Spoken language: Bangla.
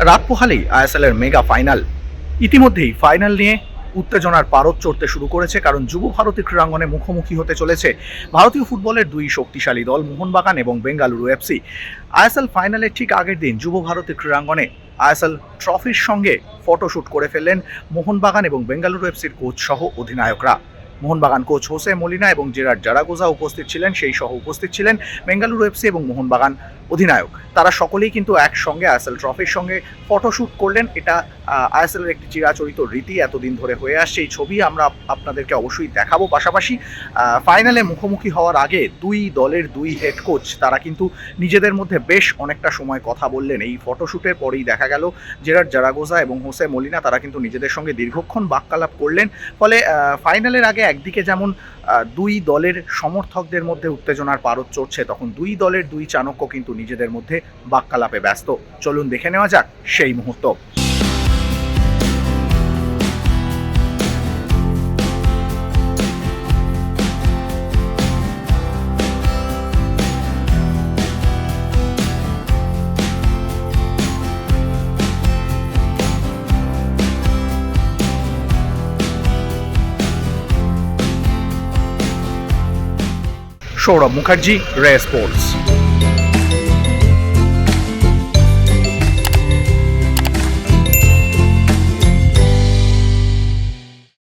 রাত পোহালেই আইএসএল এর মেগা ফাইনাল। ইতিমধ্যেই ফাইনাল নিয়ে উত্তেজনার পারদ চড়তে শুরু করেছে, কারণ যুব ভারতী ক্রীড়াঙ্গনে মুখোমুখি হতে চলেছে ভারতীয় ফুটবলের দুই শক্তিশালী দল মোহনবাগান এবং বেঙ্গালুরু এফসি আইএসএল ফাইনালের ঠিক আগের দিন যুব ভারতী ক্রীড়াঙ্গনে আইএসএল ট্রফির সঙ্গে ফটোশ্যুট করে ফেললেন মোহনবাগান এবং বেঙ্গালুরু এফসির কোচ সহ অধিনায়করা। মোহনবাগান কোচ হোসে মলিনা এবং জেরার জারাগোজা উপস্থিত ছিলেন, সেই সহ উপস্থিত ছিলেন বেঙ্গালুরু এফসি এবং মোহনবাগান অধিনায়ক। তারা সকলেই কিন্তু একসঙ্গে আইএসএল ট্রফির সঙ্গে ফটোশ্যুট করলেন। এটা আইএসএল এর একটি চিরাচরিত রীতি এতদিন ধরে হয়ে আসছে। এই ছবি আমরা আপনাদেরকে অবশ্যই দেখাবো। পাশাপাশি ফাইনালে মুখোমুখি হওয়ার আগে দুই দলের দুই হেড কোচ তারা কিন্তু নিজেদের মধ্যে বেশ অনেকটা সময় কথা বললেন। এই ফটোশ্যুটের পরেই দেখা গেল জেরার জারাগোজা এবং হোসে মলিনা তারা কিন্তু নিজেদের সঙ্গে দীর্ঘক্ষণ বাক্যালাপ করলেন। ফলে ফাইনালের আগে একদিকে যেমন দুই দলের সমর্থকদের মধ্যে উত্তেজনার পারদ চড়ছে, তখন দুই দলের দুই চাণক্য কিন্তু নিজেদের মধ্যে বাক্যালাপে ব্যস্ত। চলুন দেখে নেওয়া যাক সেই মুহূর্ত। সৌরভ মুখার্জি রে স্পোর্টস।